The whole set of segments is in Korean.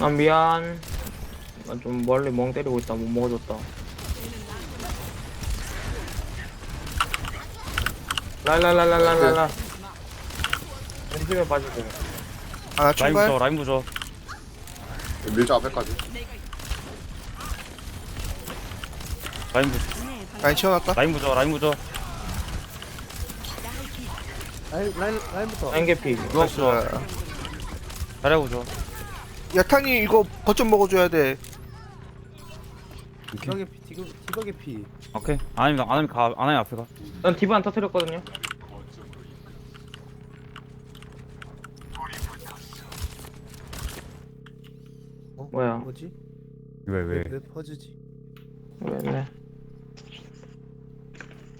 아 미안. 나 좀 멀리 멍 때리고 있다. 못 먹어줬다. 랄랄랄랄랄랄라 왼쪽에 빠지고. 아 라인 출발? 부조 라인 부조 밀자 앞에까지. 라인 부조 라인 치워놨다. 라인 부조 라인 부조 라인 라인 라인부터. 앵개피. 나이스 잘해 부조 야탄이 이거 거점 먹어줘야 돼. 디박의 피 디박 디박의 피. 오케이. 아니면 안 하면 가 안 하면 앞에 가 난 디바 안 터뜨렸거든요. 어? 뭐야? 뭐지? 왜 왜? 왜 퍼즈지? 왜네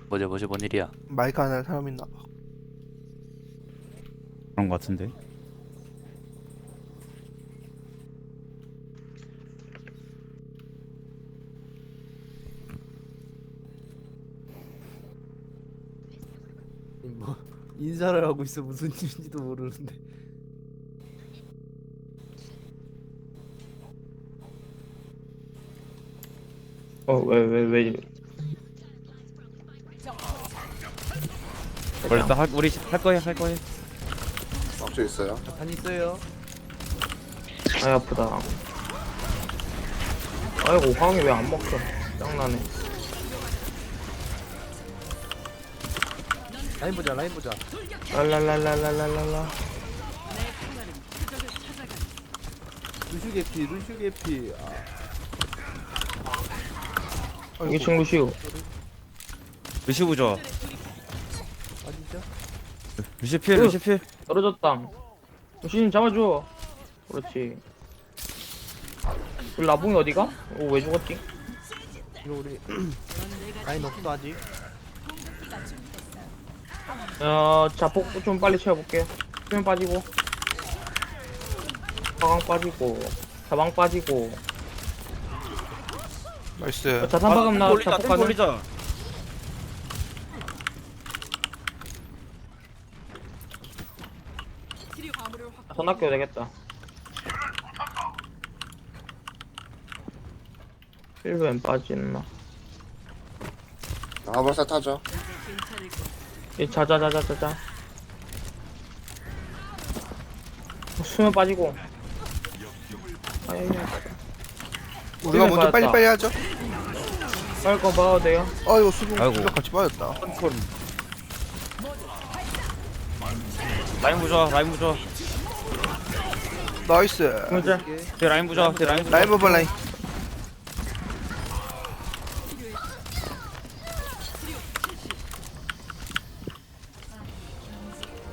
뭐지 뭐지 뭔 일이야? 마이크 안 하는 사람 있나 봐. 그런 거 같은데 뭐 인사를 하고 있어 무슨 일인지도 모르는데. 어 왜 왜 왜 원래? 딱 할- 우리 할 거야 할 거야 막주 있어요. 단 있어요. 아 아프다. 아이고 화음이 왜 안 먹혀? 짱나네 라인 보자 라인 보자. 랄랄랄랄랄랄라. 루슈 개피 루슈 개피. 아. 2층 루시우. 루시 부조. 어디죠? 루시 필 으. 루시 필. 떨어졌다. 루시님 잡아줘. 그렇지. 우리 라봉이 어디가? 오왜 죽었지? 이거 우리 라인 없어 아직 어 자폭 좀 빨리 채워볼게요. 수면 빠지고. 화강 빠지고. 자방 빠지고. 나이스. 자탄 박음 나 올리자 자폭 가는 올리자. 전 아껴야 되겠다. 실브엔 빠지나. 하버사 타죠. 이 자자자자자자. 수면 빠지고. 아야야 우리가 먼저. 빨리빨리 하죠? 빨리 거 봐도 돼요? 아이고 수분 아이고. 수분 같이 빠졌다. 라인 부조 라인 부조 나이스. 문제 제 라인 제 라인 라인 버블 라인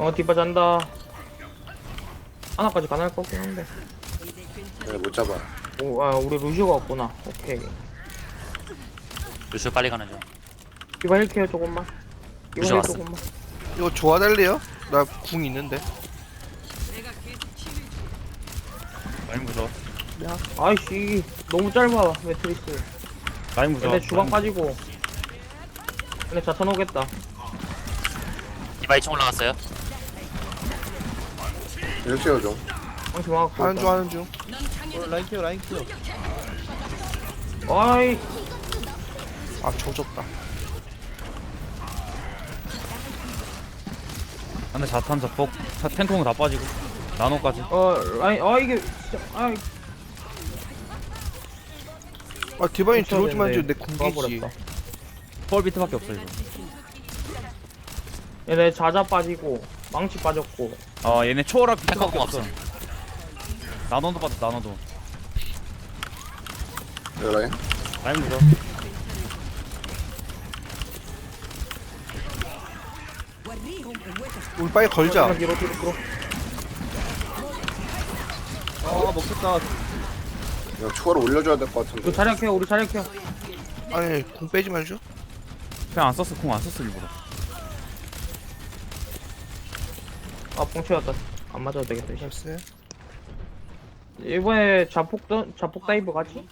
어 디바 잔다. 하나까지 가능할 것 같긴 한데. 네, 못 잡아. 오, 아 우리 루시오가 없구나. 오케이. 루슈 빨리 가는 중. 디바 힐케어 조금만. 디바 루시오 힐 왔어. 조금만. 이거 좋아달래요? 나 궁 있는데. 라인 부조 야 아이씨 너무 짧아 매트리스. 라인 부조 근데 주방 빠지고. 근데 자탄 오겠다. 디바 2층 올라갔어요 일 채워줘. 방치 막았고 하는 중 하는 중. 어, 라인 키워 라인 키워. 아이. 아 조졌다. 근데 자탄 자폭. 자- 탱콩 다 빠지고. 나노까지. 어 라인 아 이게 진짜 아이. 아 디바인 들어오지만 되는데 내 궁기지. 펄 비트밖에 없어 이거. 얘네 자자 빠지고 망치 빠졌고 어 얘네 초월학 탱커가 없어. 나노도 빠졌어 나노도. 네, 라인. 라인 부조 우리 빨리 걸자. 뒤로 뒤로 뒤로. 아 먹혔다. 이거 초월을 올려줘야 될 것 우리 같은데. 자리 켜 우리 자리 켜. 아니 궁 빼지 말죠? 그냥 안 썼어 콩안 썼어 일부러 아, 뽕 채웠다. 안 맞아도 되겠다. 이제. 글쎄. 이번에 자폭, 자폭 다이브 가지?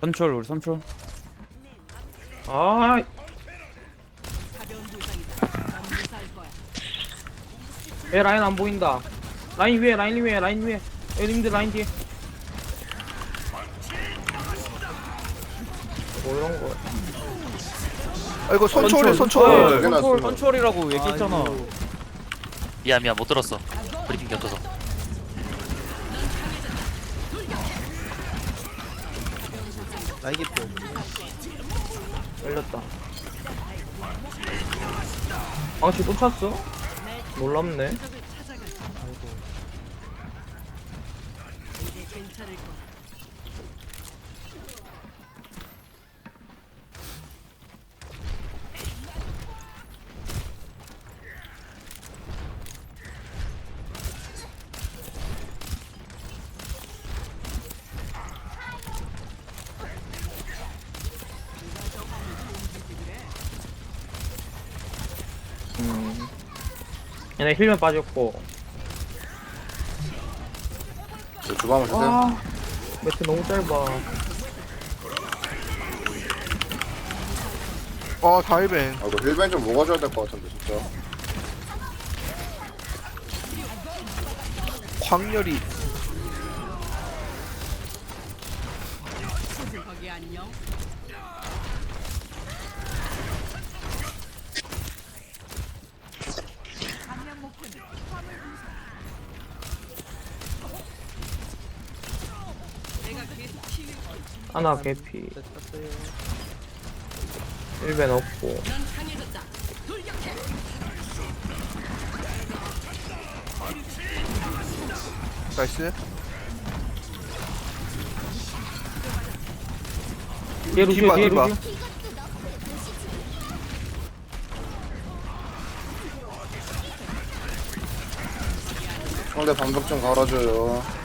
선출 우리 선출 아, 왜 라인 안 보인다? 라인 위에, 라인 위에, 라인 위에. 여기 님들 라인 뒤에. 뭐 이런 거. 아이고 선초월이 선초월. 선초월. 선초월이라고 얘기했잖아 미안 미안 못 들었어 브리핑 겹쳐서 날개표. 열렸다. 아씨 또 찼어? 놀랍네. 얘네 힐면 빠졌고. 이거 주방 한번 주세요. 아, 매트 너무 짧아. 아 다이벤 아, 이거 힐벤 좀 먹어줘야 될 것 같은데, 진짜. 광열이 하나 개피. 됐어요. 1벤 없고. 나이스 루시오, 디바, 뒤에 디바. 루시오. 상대 방벽 좀 갈아줘요.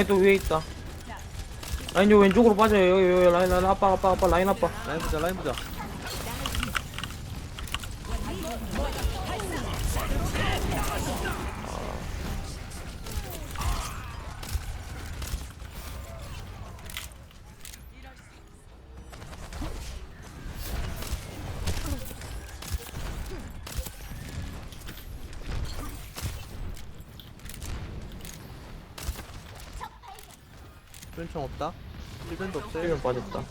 라인 또 위에 있다. 라인 요 왼쪽으로 빠져요. 여기, 여기, 라인, 라인, 아빠, 아빠, 아빠, 라인 아빠. 라인 보자, 라인 보자. 왼총 없다. 1벤도 없어요. 1벤 빠졌다.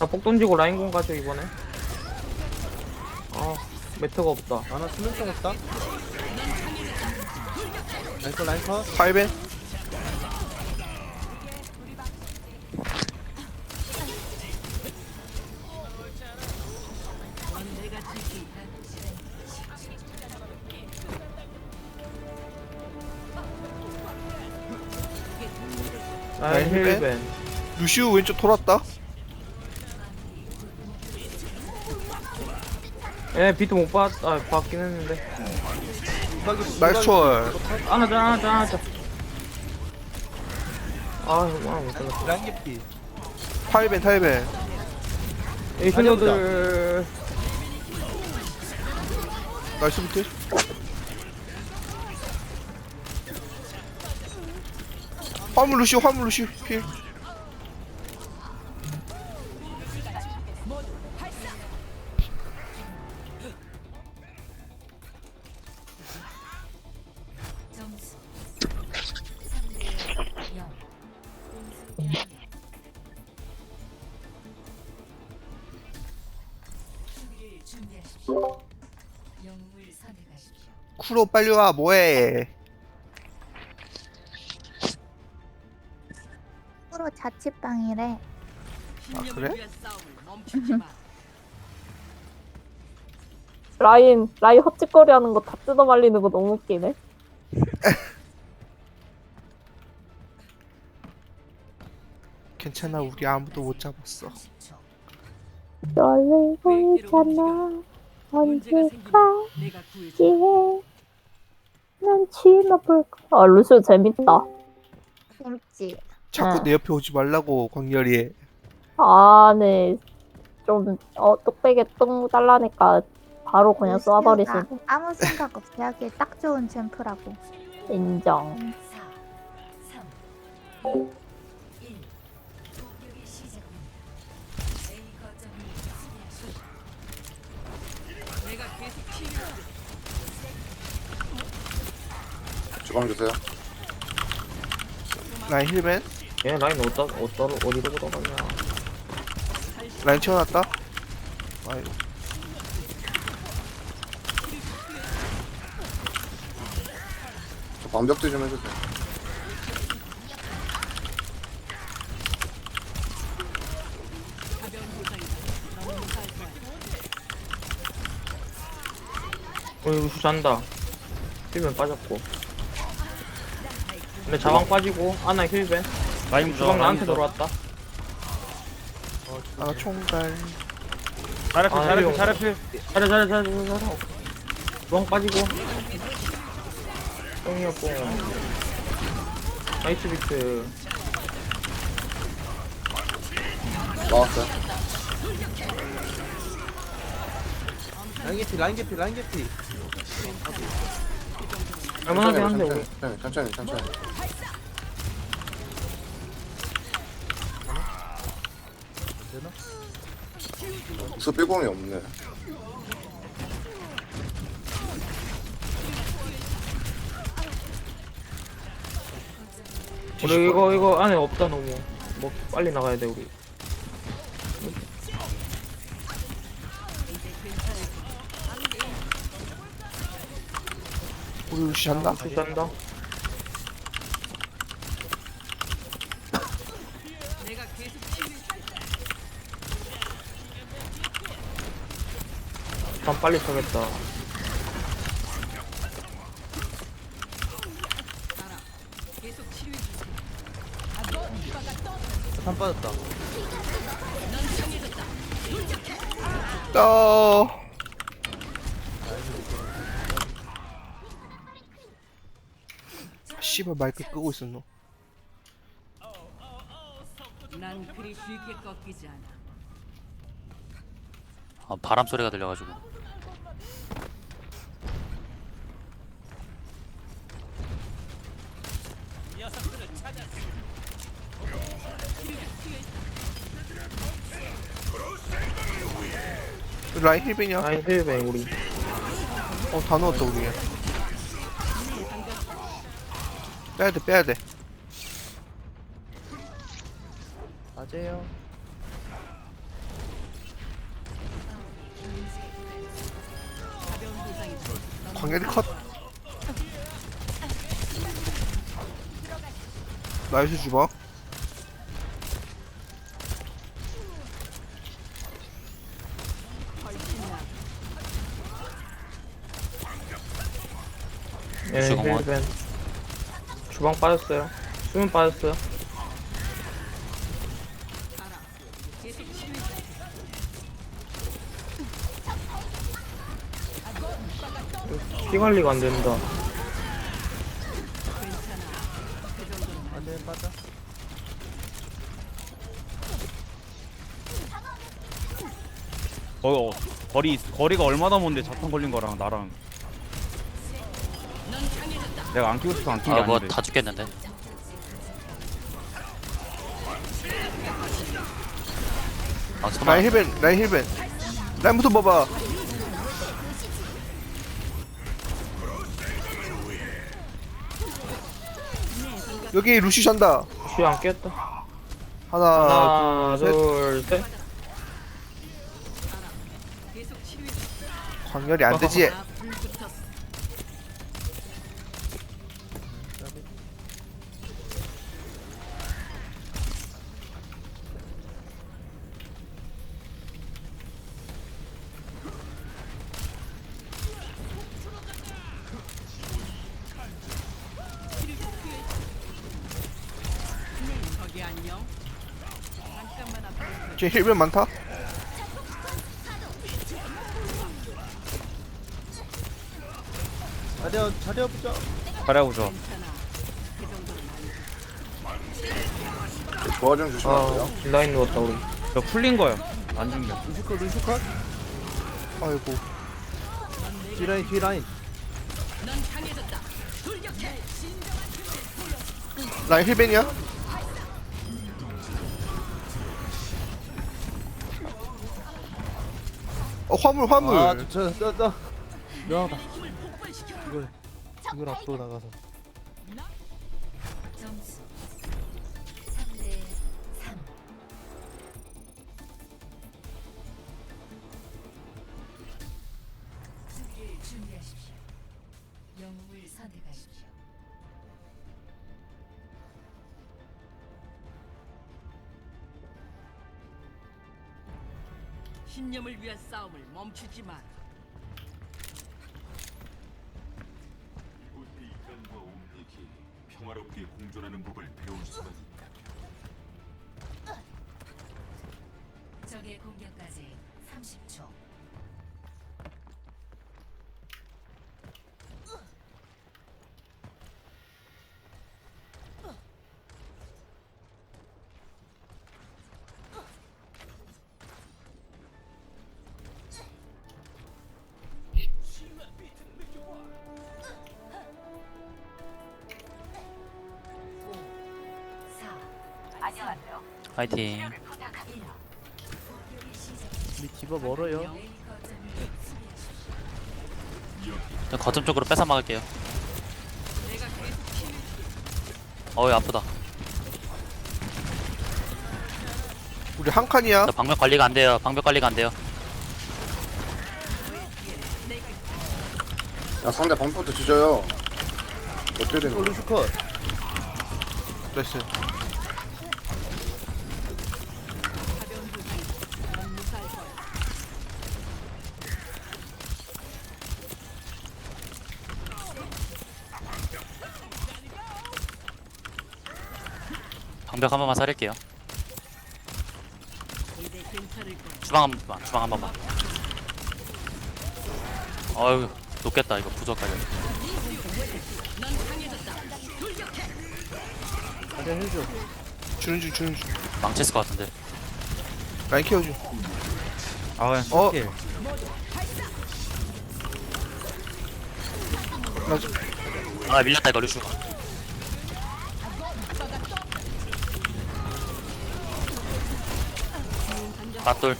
나폭 던지고 라인 공 가죠, 이번에. 아, 매트가 없다. 아나 수면총 없다. 라인 컷, 라인 컷. 다이 벤 라인 라인 힐벤? 힐벤. 루시우 왼쪽 돌았다 예, 비트 못 봤, 아, 봤긴 했는데. 나이스 초월 안하자, 안하자, 안하자. 아, 이거 하나 못 잡았어. 라인 개피. 타이벤 타이벤 이 힐러들. 나이스 비트 화물 루시우 화물 루시우 필 점수 3대 0 수비를 준비하십시오 영웅을 선택하십시오. 쿠로 빨리 와 뭐해 자취방이래. 아 그래? 라인 라인 헛짓거리 하는 거 다 뜯어 말리는 거 너무 웃기네. 괜찮아 우리 아무도 못 잡았어 떨리고 있잖아. 언제까 기회. 난 지나볼까. 아 루시오 재밌다. 재밌지? 자꾸 응. 내 옆에 오지 말라고 광열이 아, 네. 좀, 어, 뚝배기 똥 달라니까 바로 그냥. 루시우가 아무 생각 없이 하기에 딱 좋은 챔프라고. 인정. 4, 3, 1. 공격이 시작됩니다. A 거점을 수비하십시오. 주방 주세요. 라인 힐벤 얘 라인 어디다 어디다 어디로 들어갔냐? 라인 채워놨다? 아이고. 저 방벽도 좀 해주세요. 어 이거 슈잔다. 힐벤 빠졌고. 근데 자방 빠지고 아나 힐벤 라인 부자 주방 나한테. 들어왔다. 아 총갈 자르필 이거. 자르필. 잘해 잘해 잘해 잘해 잘해. 주방 빠지고. 똥이야 똥 나이스 비트. 나왔어요. 라인 개피 라인 개피 라인 개피. 우리 천천히, 천천히, 천천히. 되나? 수비공이 없네. 우리 이거 이거 안에 없다 너무 뭐 빨리 나가야 돼 우리 우리 루시 한다 슈잔다 빨리 쳐겠다 산 빠졌다 떠 씨발 마이크 끄고 있었노 난 그리 쉽게 꺾이지 않아. 아, 바람 소리가 들려가지고. 라인 힐벤이야. 아니 힐벤 우리. 어다 넣었다 우리 빼야돼 빼야돼. 맞아요. 광열이 컷 나이스 주방. 예 주공원. 힐벤 주방 빠졌어요. 수면 빠졌어요. 피 관리가 안 된다 안돼 빠져 어, 어 거리 거리가 얼마나 먼데 자탄 걸린 거랑 나랑. 내가 안 끼고 싶어 안 끼는 게 아, 뭐 아닌데. 다 죽겠는데. 아, 설마 라인 힐벤 라인 힐벤. 라인부터 봐봐. 여기 루시 잔다. 슈안 깼다. 하나, 하나 둘, 셋. 둘셋 광열이 안 되지? 쟤 힐벤 많다 자려 자려 보자. 잘해보죠. 조화 좀 주시면 안아 돼요? 딜라인 누웠다 우리. 저 풀린 거요. 안 죽네. 루시컷 루시컷 아이고. 뒤라인 뒤라인. 라인 힐벤이야? 어 화물 화물. 아저저저. 미안하다. 이걸 이걸 앞으로 나가서. 점수 3대 3 수비를 준비하십시오. 영웅을 선택하십시오. 신념을 위한 싸움을 멈추지 마라. 평화롭게 공존하는 법을 배울 수가 있다. 적의 공격까지 30초 파이팅. 우리 디바 멀어요 저 거점 쪽으로 뺏어 막을게요. 어이 아프다. 우리 한 칸이야 저 방벽 관리가 안 돼요. 방벽 관리가 안 돼요. 야 상대 방부터 지져요 어떻게 되는 어 거야 루시컷 나이스 벽 한 번만 살릴게요. 주방 한 번만. 주방 한 번만. 어휴 높겠다 이거 부족 가격. 가자 해줘 주는 중 주는 중 망쳤을 것 같은데. 라인 케어줘 아 그냥 어. 스킬. 맞아 아 밀렸다 이거 루슈. 맞돌.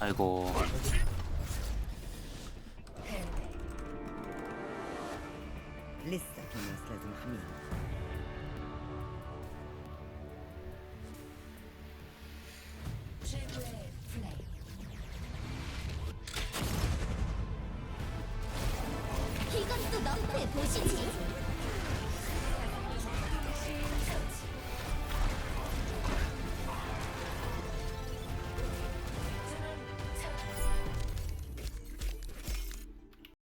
아이고. 최고의